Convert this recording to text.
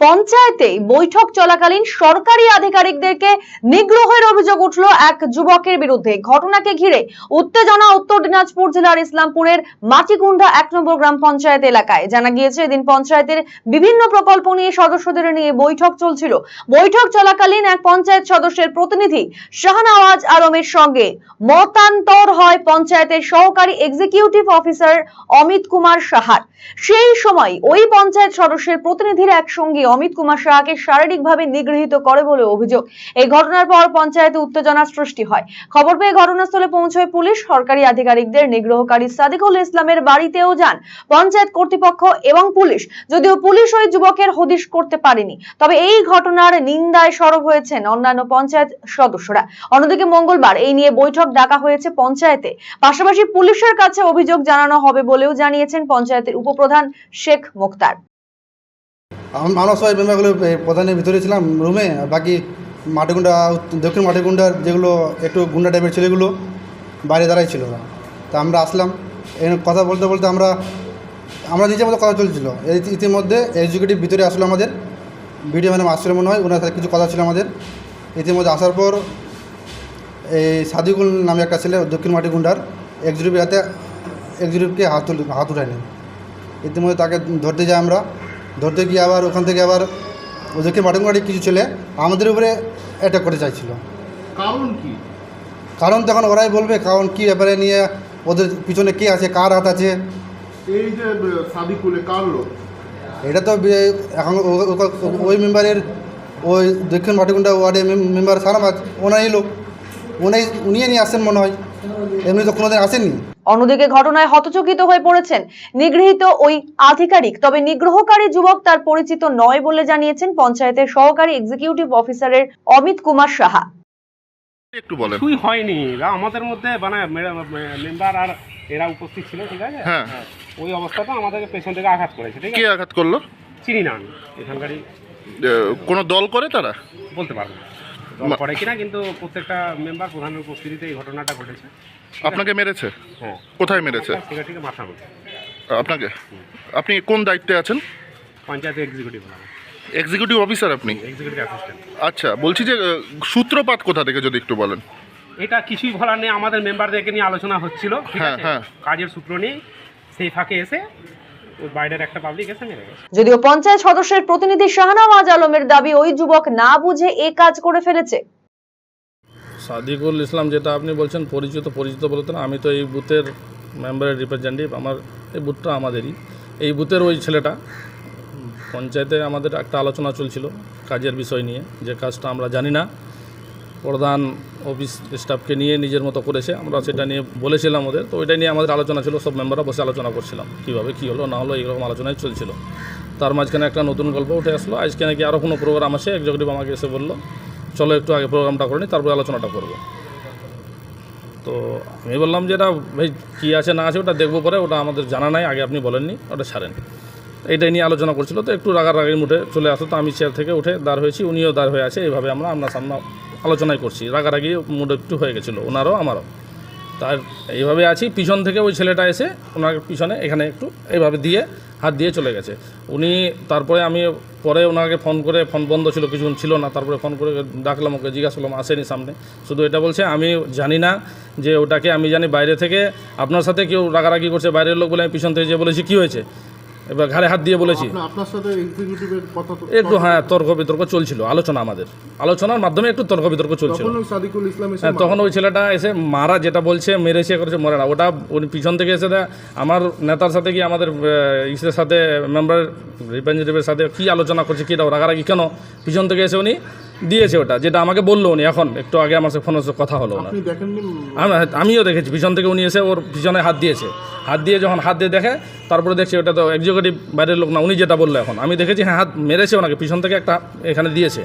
পঞ্চায়েতে বৈঠক চলাকালীন সরকারি আধিকারিকদেরকে নিগ্রহের অভিযোগ উঠল এক যুবকের বিরুদ্ধে। ঘটনাকে ঘিরে উত্তেজনা উত্তর দিনাজপুর জেলার ইসলামপুরের মাটিকুন্ডা এক নম্বর গ্রাম পঞ্চায়েত এলাকায় জানা গিয়েছে, এদিন পঞ্চায়েতের বিভিন্ন প্রকল্প নিয়ে সদস্যদের নিয়ে বৈঠক চলছিল। বৈঠক চলাকালীন এক পঞ্চায়েত সদস্যের প্রতিনিধি শাহনওয়াজ আলমের সঙ্গে মতান্তর হয় পঞ্চায়েতের সহকারী এক্সিকিউটিভ অফিসার অমিত কুমার সাহার। সেই সময় ওই পঞ্চায়েত সদস্যের প্রতিনিধির এক একসঙ্গে অমিত কুমার সাহাকে শারীরিকভাবে নিগৃহীত করে বলে অভিযোগ। এই ঘটনার পর পঞ্চায়েতে উত্তেজনার সৃষ্টি হয়। খবর পেয়ে ঘটনাস্থলে পৌঁছয় পুলিশ। সরকারি আধিকারিকদের নিগ্রহকারী সাদিকুল ইসলামের বাড়িতেও যান পঞ্চায়েত কর্তৃপক্ষ এবং পুলিশ। যদিও পুলিশ ওই যুবকের হদিশ করতে পারেনি, তবে এই ঘটনার নিন্দায় সরব হয়েছেন অন্যান্য পঞ্চায়েত সদস্যরা। অন্যদিকে মঙ্গলবার এই নিয়ে বৈঠক ডাকা হয়েছে পঞ্চায়েতে। পাশাপাশি পুলিশের কাছে অভিযোগ জানানো হবে বলেও জানিয়েছেন পঞ্চায়েতের উপপ্রধান শেখ মুক্তার। আমরা সবাই মেম্বারগুলো প্রধানের ভিতরে ছিলাম রুমে বাকি মাটিগুন্ডা দক্ষিণ মাটিগুন্ডার যেগুলো একটু গুন্ডা টাইপের ছেলেগুলো বাইরে দাঁড়াই ছিল ওরা। তা আমরা আসলাম, এখানে কথা বলতে বলতে আমরা আমরা নিজের মতো কথা চলছিল। ইতিমধ্যে এক্সিকিউটিভ ভিতরে আসলো আমাদের ভিডিও ম্যাডাম আসলে মনে হয় ওনার কিছু কথা ছিল আমাদের। ইতিমধ্যে আসার পর এই সাদিকুল নামে একটা ছেলে, দক্ষিণ মাটিগুন্ডার এক্সিকিউটিভ হাতে এক্সিকিউটিভকে হাত হাত উঠায়নি। ইতিমধ্যে তাকে ধরতে যাই আমরা ধরতে গিয়ে আবার ওখান থেকে আবার ওদেরকে মাটনগাড়ি কিছু ছেলে আমাদের উপরে অ্যাটাক করতে চাইছিল। কারণ কি? কারণ তখন ওরাই বলবে কারণ কী ব্যাপারে নিয়ে ওদের পিছনে কে আছে কার হাত আছে? এই যে সাদিকুলে কার লোক? এটা তো এখন ওই মেম্বারের ওই দক্ষিণ মাটিকুন্ডা ওয়ার্ডের মেম- মেম্বার সারামাজ ওনারই লোক। উনি উনি নিয়ে আসেন মনে হয়। এমনি তো কোনোদিন আসেননি। অন্যদিকে ঘটনায় হতচকিত হয়ে পড়েছেন নিগৃহীত ওই আধিকারিক। তবে নিগ্রহকারী যুবক তার পরিচিত নয় বলে জানিয়েছেন পঞ্চায়েতের সহকারী এক্সিকিউটিভ অফিসারের অমিত কুমার সাহা। একটু বলেন। কিছুই হয়নি। আমাদের মধ্যে মানে মেম্বার আর এরা উপস্থিত ছিল ঠিক আছে? হ্যাঁ। ওই অবস্থাতে আমাদেরকে পেছন থেকে আঘাত করেছে ঠিক কে আঘাত করল? চিনি না আমি। এখানকারই কোনো দল করে তারা? বলতে পারব না। করে কিনা কিন্তু প্রত্যেকটা মেম্বার প্রধানের উপস্থিতিতে এই ঘটনাটা ঘটেছে। আপনাকে মেরেছে? হ্যাঁ। কোথায় মেরেছে? মাথা আপনাকে? আপনি কোন দায়িত্বে আছেন? পঞ্চায়েত এক্সিকিউটিভ এক্সিকিউটিভ অফিসার আপনি? আচ্ছা বলছি যে সূত্রপাত কোথা থেকে যদি একটু বলেন? এটা কিছুই বলার নেই আমাদের মেম্বারদেরকে নিয়ে আলোচনা হচ্ছিল হ্যাঁ, হ্যাঁ। কাজের সূত্র নিয়ে সেই ফাঁকে এসে বাইরের একটা পাবলিক এসে মেরে গেছে যদিও পঞ্চায়েত সদস্যের প্রতিনিধি শাহনওয়াজ আলমের দাবি ওই যুবক না বুঝে এ কাজ করে ফেলেছে। সাদিকুল ইসলাম যেটা আপনি বলছেন পরিচিত পরিচিত বলতে না আমি তো এই বুথের মেম্বারের রিপ্রেজেন্টেটিভ আমার এই বুথটা আমাদেরই। এই বুথের ওই ছেলেটা পঞ্চায়েতে আমাদের একটা আলোচনা চলছিল কাজের বিষয় নিয়ে যে কাজটা আমরা জানি না। প্রধান অফিস স্টাফকে নিয়ে নিজের মতো করেছে। আমরা সেটা নিয়ে বলেছিলাম ওদের। তো ওইটা নিয়ে আমাদের আলোচনা ছিল, সব মেম্বাররা বসে আলোচনা করছিলাম। কীভাবে কী হলো, না হলো, এইরকম আলোচনায় চলছিল। তার মাঝখানে একটা নতুন গল্প উঠে আসলো। আজকে নাকি আরও কোনো প্রোগ্রাম আছে? এক্সিকিউটিভ আমাকে এসে বলল, চলো একটু আগে প্রোগ্রামটা করে নিই তারপরে আলোচনাটা করব। তো আমি বললাম যে, এটা ভাই, কী আছে, না আছে, ওটা দেখব পরে, ওটা আমাদের জানা নাই, আগে আপনি বলেননি, ওটা ছাড়েন। এইটাই নিয়ে আলোচনা করছিল। তো একটু রাগারাগির মুঠে চলে আসতো তো আমি চেয়ার থেকে উঠে দাঁড় হয়েছি, উনিও দাঁড় হয়ে আছে, এইভাবে আমরা আপনার সামনে আলোচনাই করছি। রাগারাগি মুড একটু হয়ে গেছিল, ওনারও, আমারও। তার এইভাবে আছি, পিছন থেকে ওই ছেলেটা এসে ওনার পিছনে এখানে একটু এইভাবে দিয়ে হাত দিয়ে চলে গেছে। উনি তারপরে আমি পরে ওনাকে ফোন করে, ফোন বন্ধ ছিল, কিছুক্ষণ ছিল না, তারপরে ফোন করে ডাকলাম, ওকে জিজ্ঞাসা করলাম, আসেনি সামনে। শুধু এটা বলছে, আমি জানি না যে ওটাকে আমি জানি বাইরে থেকে, আপনার সাথে কেউ রাগারাগি করছে, বাইরের লোক বলে আমি পিছন থেকে যে বলেছি, কী হয়েছে? এবার ঘাড়ে হাত দিয়ে বলেছি। আপনার সাথে এক্সিকিউটিভের কথা একটু হ্যাঁ তর্ক বিতর্ক চলছিল আলোচনা আমাদের। আলোচনার মাধ্যমে একটু তর্ক বিতর্ক চলছিল। হ্যাঁ তখন ওই ছেলেটা এসে মারা যেটা বলছে মেরেছে করেছে মরে না। ওটা উনি পিছন থেকে এসে দেয়। আমার নেতার সাথে কি আমাদের ইসের সাথে মেম্বার রিপ্রেজেন্টেটিভের সাথে কি আলোচনা করছে কী রাগারাগি কেন? পিছন থেকে এসে উনি দিয়েছে ওটা যেটা আমাকে বলল উনি এখন একটু আগে আমার সাথে ফোনে কথা হলো না আমিও দেখেছি পিছন থেকে উনি এসে ওর পিছনে হাত দিয়েছে। হাত দিয়ে যখন হাত দিয়ে দেখে তারপরে দেখছি ওটা তো এক্সিকিউটিভ বাইরের লোক না উনি যেটা বলল এখন। আমি দেখেছি হ্যাঁ হাত মেরেছে ওনাকে পিছন থেকে একটা এখানে দিয়েছে।